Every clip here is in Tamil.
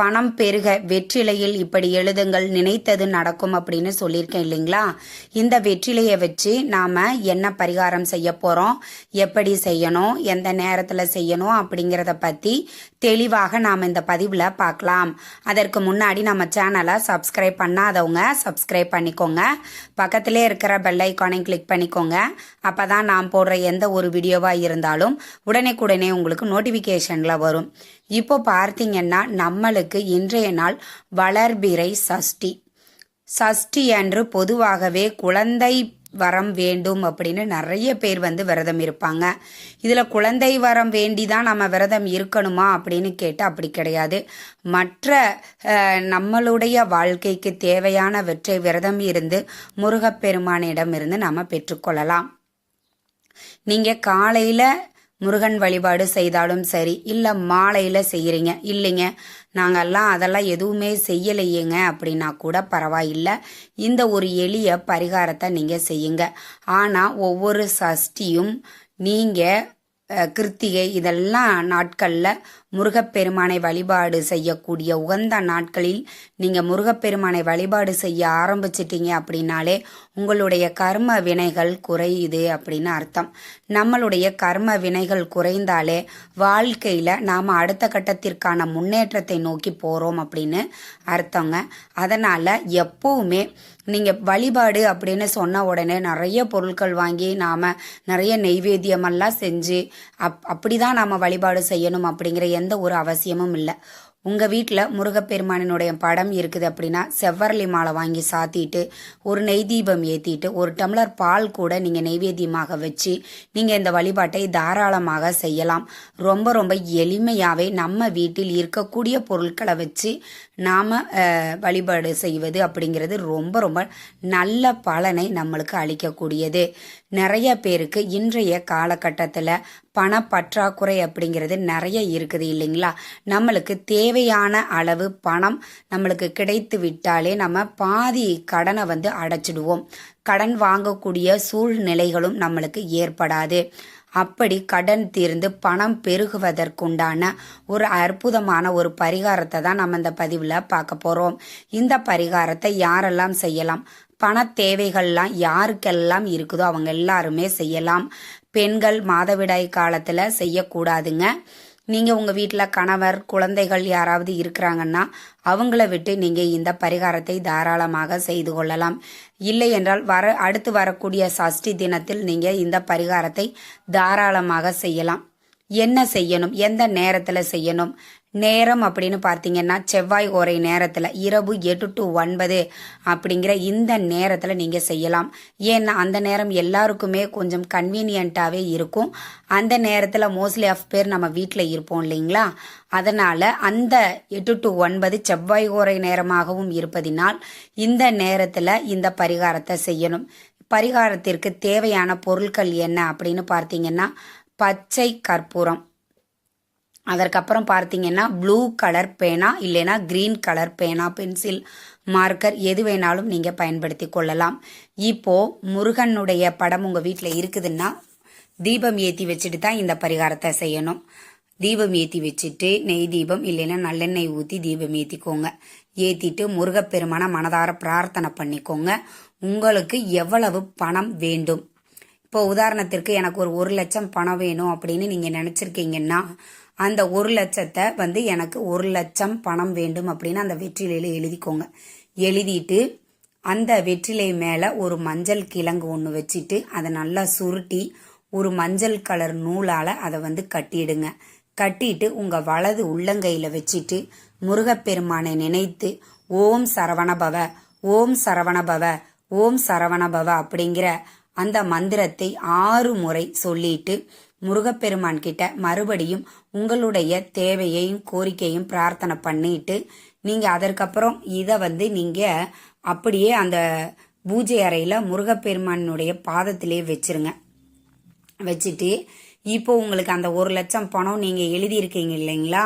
பணம் பெருக வெற்றிலையில் இப்படி எழுதுங்கள் நினைத்தது நடக்கும் அப்படின்னு சொல்லியிருக்கேன் இல்லைங்களா? இந்த வெற்றிலையை வச்சு நாம் என்ன பரிகாரம் செய்ய போகிறோம் எப்படி செய்யணும் எந்த நேரத்தில் செய்யணும் அப்படிங்கிறத பற்றி தெளிவாக நாம் இந்த பதிவில் பார்க்கலாம். அதற்கு முன்னாடி நம்ம சேனலை சப்ஸ்கிரைப் பண்ணாதவங்க சப்ஸ்கிரைப் பண்ணிக்கோங்க. பக்கத்திலே இருக்கிற பெல் ஐக்கானை கிளிக் பண்ணிக்கோங்க. அப்போ தான் நான் போடுற எந்த ஒரு வீடியோவாக இருந்தாலும் உடனே உங்களுக்கு நோட்டிஃபிகேஷனில் வரும். இப்போ பார்த்தீங்கன்னா நம்மளுக்கு இன்றைய நாள் வளர்பிறை சஷ்டி. சஷ்டி அன்று பொதுவாகவே குழந்தை வரம் வேண்டும் அப்படின்னு நிறைய பேர் வந்து விரதம் இருப்பாங்க. இதில் குழந்தை வரம் வேண்டி தான் நம்ம விரதம் இருக்கணுமா அப்படின்னு கேட்டால் அப்படி கிடையாது. மற்ற நம்மளுடைய வாழ்க்கைக்கு தேவையானவற்றை விரதம் இருந்து முருகப்பெருமானிடம் இருந்து நம்ம பெற்றுக்கொள்ளலாம். நீங்கள் காலையில் முருகன் வழிபாடு செய்தாலும் சரி இல்லை மாலையில் செய்கிறீங்க இல்லைங்க. நாங்கெல்லாம் அதெல்லாம் எதுவுமே செய்யலையேங்க அப்படின்னா கூட பரவாயில்லை. இந்த ஒரு எளிய பரிகாரத்தை நீங்கள் செய்யுங்க. ஆனால் ஒவ்வொரு சஷ்டியும் நீங்கள் கிருத்திகை இதெல்லாம் நாட்களில் முருகப்பெருமானை வழிபாடு செய்யக்கூடிய உகந்த நாட்களில் நீங்கள் முருகப்பெருமானை வழிபாடு செய்ய ஆரம்பிச்சிட்டீங்க அப்படின்னாலே உங்களுடைய கர்ம வினைகள் குறையுது அப்படின்னு அர்த்தம். நம்மளுடைய கர்ம வினைகள் குறைந்தாலே வாழ்க்கையில் நாம் அடுத்த கட்டத்திற்கான முன்னேற்றத்தை நோக்கி போகிறோம் அப்படின்னு அர்த்தங்க. அதனால் எப்போவுமே நீங்கள் வழிபாடு அப்படின்னு சொன்ன உடனே நிறைய பொருட்கள் வாங்கி நாம் நிறைய நெய்வேத்தியமெல்லாம் செஞ்சு அப் அப்படி தான் நாம் வழிபாடு செய்யணும் அப்படிங்கிற எந்த ஒரு அவசியமும் இல்லை. உங்கள் வீட்டில் முருகப்பெருமானினுடைய படம் இருக்குது அப்படின்னா செவ்வரளி மாலை வாங்கி சாத்திட்டு ஒரு நெய் தீபம் ஏற்றிட்டு ஒரு டம்ளர் பால் கூட நீங்கள் நெய்வேத்தியமாக வச்சு நீங்கள் இந்த வழிபாட்டை தாராளமாக செய்யலாம். ரொம்ப ரொம்ப எளிமையாகவே நம்ம வீட்டில் இருக்கக்கூடிய பொருட்களை வச்சு நாம் வழிபாடு செய்வது அப்படிங்கிறது ரொம்ப ரொம்ப நல்ல பலனை நம்மளுக்கு அளிக்கக்கூடியது. நிறைய பேருக்கு இன்றைய காலகட்டத்தில் பணப்பற்றாக்குறை அப்படிங்கிறது நிறைய இருக்குது இல்லைங்களா? நம்மளுக்கு தேவையான அளவு பணம் நம்மளுக்கு கிடைத்து விட்டாலே நம்ம பாதி கடனை வந்து அடைச்சிடுவோம். கடன் வாங்கக்கூடிய சூழ்நிலைகளும் நம்மளுக்கு ஏற்படாது. அப்படி கடன் தீர்ந்து பணம் பெருகுவதற்குண்டான ஒரு அற்புதமான ஒரு பரிகாரத்தை தான் நம்ம இந்த பதிவில் பார்க்க போகிறோம் இந்த பரிகாரத்தை யாரெல்லாம் செய்யலாம்? பண தேவைகள்லாம் யாருக்கெல்லாம் இருக்குதோ அவங்க எல்லாருமே செய்யலாம். பெண்கள் மாதவிடாய் காலத்தில் செய்யக்கூடாதுங்க. நீங்கள் உங்கள் வீட்டில் கணவர் குழந்தைகள் யாராவது இருக்கிறாங்கன்னா அவங்கள விட்டு நீங்கள் இந்த பரிகாரத்தை தாராளமாக செய்து கொள்ளலாம். இல்லை என்றால் வர அடுத்து வரக்கூடிய சஷ்டி தினத்தில் நீங்கள் இந்த பரிகாரத்தை தாராளமாக செய்யலாம். என்ன செய்யணும்? எந்த நேரத்தில் செய்யணும்? நேரம் அப்படின்னு பார்த்தீங்கன்னா செவ்வாய் ஓரை நேரத்தில் இரவு எட்டு டு ஒன்பது அப்படிங்கிற இந்த நேரத்தில் நீங்கள் செய்யலாம். ஏன்னா அந்த நேரம் எல்லாருக்குமே கொஞ்சம் கன்வீனியண்ட்டாகவே இருக்கும். அந்த நேரத்தில் மோஸ்ட்லி ஆஃப் பேர் நம்ம வீட்டில் இருப்போம் இல்லைங்களா? அதனால் அந்த எட்டு டு ஒன்பது செவ்வாய் ஓரை நேரமாகவும் இருப்பதினால் இந்த நேரத்தில் இந்த பரிகாரத்தை செய்யணும். பரிகாரத்திற்கு தேவையான பொருட்கள் என்ன அப்படின்னு பார்த்தீங்கன்னா பச்சை கற்பூரம். அதற்கப்புறம் பார்த்தீங்கன்னா ப்ளூ கலர் பேனா இல்லைனா க்ரீன் கலர் பேனா பென்சில் மார்க்கர் எது வேணாலும் நீங்கள் பயன்படுத்தி கொள்ளலாம். இப்போது முருகனுடைய படம் உங்கள் வீட்டில் இருக்குதுன்னா தீபம் ஏற்றி வச்சுட்டு தான் இந்த பரிகாரத்தை செய்யணும். தீபம் ஏற்றி வச்சுட்டு நெய் தீபம் இல்லைன்னா நல்லெண்ணெய் ஊற்றி தீபம் ஏற்றிக்கோங்க ஏற்றிட்டு முருகப்பெருமான மனதார பிரார்த்தனை பண்ணிக்கோங்க. உங்களுக்கு எவ்வளவு பணம் வேண்டும்? இப்போ உதாரணத்திற்கு எனக்கு ஒரு ஒரு லட்சம் பணம் வேணும் அப்படின்னு நீங்கள் நினச்சிருக்கீங்கன்னா அந்த ஒரு லட்சத்தை வந்து எனக்கு ஒரு லட்சம் பணம் வேண்டும் அப்படின்னு அந்த வெற்றிலையில் எழுதிக்கோங்க. எழுதிட்டு அந்த வெற்றிலை மேலே ஒரு மஞ்சள் கிழங்கு ஒன்று வச்சுட்டு அதை நல்லா சுருட்டி ஒரு மஞ்சள் கலர் நூலால் அதை வந்து கட்டிடுங்க. கட்டிட்டு உங்கள் வலது உள்ளங்கையில் வச்சுட்டு முருகப்பெருமானை நினைத்து ஓம் சரவணபவ ஓம் சரவணபவ ஓம் சரவணபவ அப்படிங்கிற அந்த மந்திரத்தை ஆறு முறை சொல்லிட்டு முருகப்பெருமான் கிட்ட மறுபடியும் உங்களுடைய தேவையையும் கோரிக்கையும் பிரார்த்தனை பண்ணிட்டு நீங்க அதற்கப்புறம் இதை வந்து நீங்க அப்படியே அந்த பூஜை அறையில முருகப்பெருமானுடைய பாதத்திலே வச்சிருங்க. வச்சுட்டு இப்போ உங்களுக்கு அந்த ஒரு லட்சம் பணம் நீங்க எழுதியிருக்கீங்க இல்லைங்களா?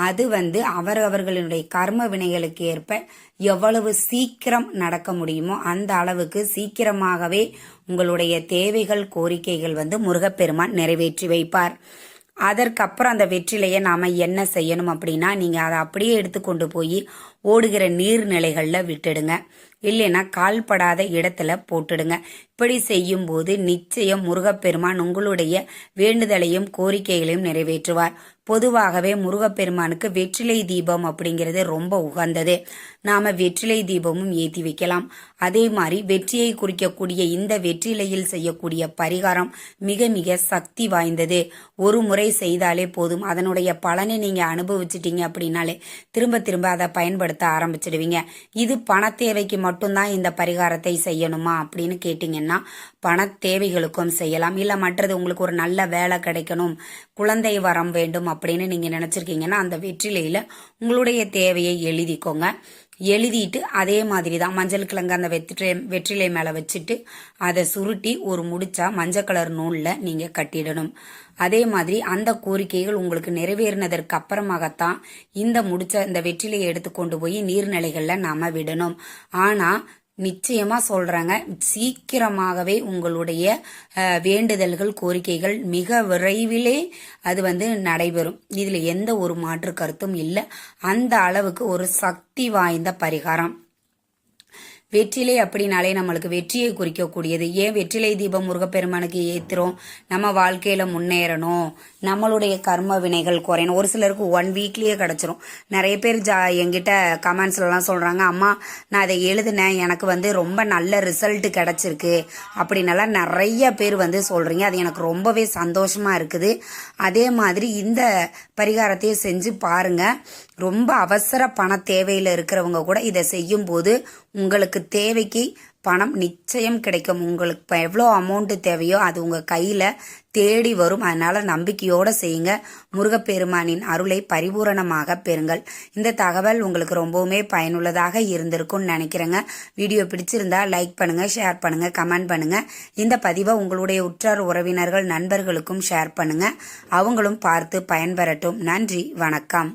அது வந்து அவரவர்களுடைய கர்ம வினைகளுக்கு ஏற்ப எவ்வளவு சீக்கிரம் நடக்க முடியுமோ அந்த அளவுக்கு சீக்கிரமாகவே உங்களுடைய தேவைகள் கோரிக்கைகள் வந்து முருகப்பெருமான் நிறைவேற்றி வைப்பார். அதற்கப்புறம் அந்த வெற்றிலையை நாம் என்ன செய்யணும் அப்படின்னா நீங்கள் அதை அப்படியே எடுத்துக்கொண்டு போய் ஓடுகிற நீர்நிலைகளில் விட்டுடுங்க. இல்லைன்னா கால்படாத இடத்துல போட்டுடுங்க. இப்படி செய்யும்போது நிச்சயம் முருகப்பெருமான் உங்களுடைய வேண்டுதலையும் கோரிக்கைகளையும் நிறைவேற்றுவார். பொதுவாகவே முருகப்பெருமானுக்கு வெற்றிலை தீபம் அப்படிங்கிறது ரொம்ப உகந்தது. நாம வெற்றிலை தீபமும் ஏற்றி வைக்கலாம். அதே மாதிரி வெற்றியை குறிக்கக்கூடிய இந்த வெற்றிலையில் செய்யக்கூடிய பரிகாரம் மிக மிக சக்தி வாய்ந்தது. ஒரு முறை செய்தாலே போதும். அதனுடைய பலனை நீங்க அனுபவிச்சிட்டீங்க அப்படின்னாலே திரும்ப திரும்ப அதை பயன்படுத்த ஆரம்பிச்சிடுவீங்க. இது பண தேவைக்கு மட்டும்தான் இந்த பரிகாரத்தை செய்யணுமா அப்படின்னு கேட்டிங்கன்னா பண தேவைகளுக்கும் செய்யலாம். இல்லை மற்றது உங்களுக்கு ஒரு நல்ல வேலை கிடைக்கணும் குழந்தை வரம் வேண்டும் அப்படின்னு நீங்கள் நினச்சிருக்கீங்கன்னா அந்த வெற்றிலையில் உங்களுடைய தேவையை எழுதிக்கோங்க. எழுதிட்டு அதே மாதிரி தான் மஞ்சள் கிழங்கு அந்த வெற்றிலை வெற்றிலை மேலே வச்சுட்டு அதை சுருட்டி ஒரு முடிச்சா மஞ்சள் கலர் நூலில் நீங்கள் கட்டிடணும். அதே மாதிரி அந்த கோரிக்கைகள் உங்களுக்கு நிறைவேறினதற்கு அப்புறமாகத்தான் இந்த முடிச்ச இந்த வெற்றிலையை எடுத்து கொண்டு போய் நீர்நிலைகளில் நாம் விடணும். ஆனால் நிச்சயமாக சொல்கிறாங்க சீக்கிரமாகவே உங்களுடைய வேண்டுதல்கள் கோரிக்கைகள் மிக விரைவிலே அது வந்து நடைபெறும். இதில் எந்த ஒரு மாற்று கருத்தும் இல்லை. அந்த அளவுக்கு ஒரு சக்தி வாய்ந்த பரிகாரம். வெற்றிலை அப்படின்னாலே நம்மளுக்கு வெற்றியை குறிக்கக்கூடியது. ஏன் வெற்றிலை தீபம் முருகப்பெருமானுக்கு ஏத்துறோம்? நம்ம வாழ்க்கையில முன்னேறணும். நம்மளுடைய கர்ம வினைகள் குறையணும். ஒரு சிலருக்கு ஒன் வீக்லயே கிடைச்சிரும். நிறைய பேர் ஜா என்கிட்ட கமெண்ட்ஸ்லலாம் சொல்றாங்க அம்மா நான் அதை எழுதினேன். எனக்கு வந்து ரொம்ப நல்ல ரிசல்ட் கிடைச்சிருக்கு. அப்படின்னலாம் நிறைய பேர் வந்து சொல்றீங்க. அது எனக்கு ரொம்பவே சந்தோஷமா இருக்குது. அதே மாதிரி இந்த பரிகாரத்தையும் செஞ்சு பாருங்க. ரொம்ப அவசர பண தேவையில் இருக்கிறவங்க கூட இதை செய்யும்போது உங்களுக்கு தேவைக்கு பணம் நிச்சயம் கிடைக்கும். உங்களுக்கு இப்போ எவ்வளோ அமௌண்ட்டு தேவையோ அது உங்கள் கையில் தேடி வரும். அதனால் நம்பிக்கையோடு செய்யுங்க. முருகப்பெருமானின் அருளை பரிபூரணமாக பெறுங்கள். இந்த தகவல் உங்களுக்கு ரொம்பவுமே பயனுள்ளதாக இருந்திருக்கும்னு நினைக்கிறேங்க. வீடியோ பிடிச்சிருந்தா லைக் பண்ணுங்கள் ஷேர் பண்ணுங்கள் கமெண்ட் பண்ணுங்கள் இந்த பதிவை உங்களுடைய உற்றார் உறவினர்கள் நண்பர்களுக்கும் ஷேர் பண்ணுங்கள் அவங்களும் பார்த்து பயன்பெறட்டும். நன்றி வணக்கம்.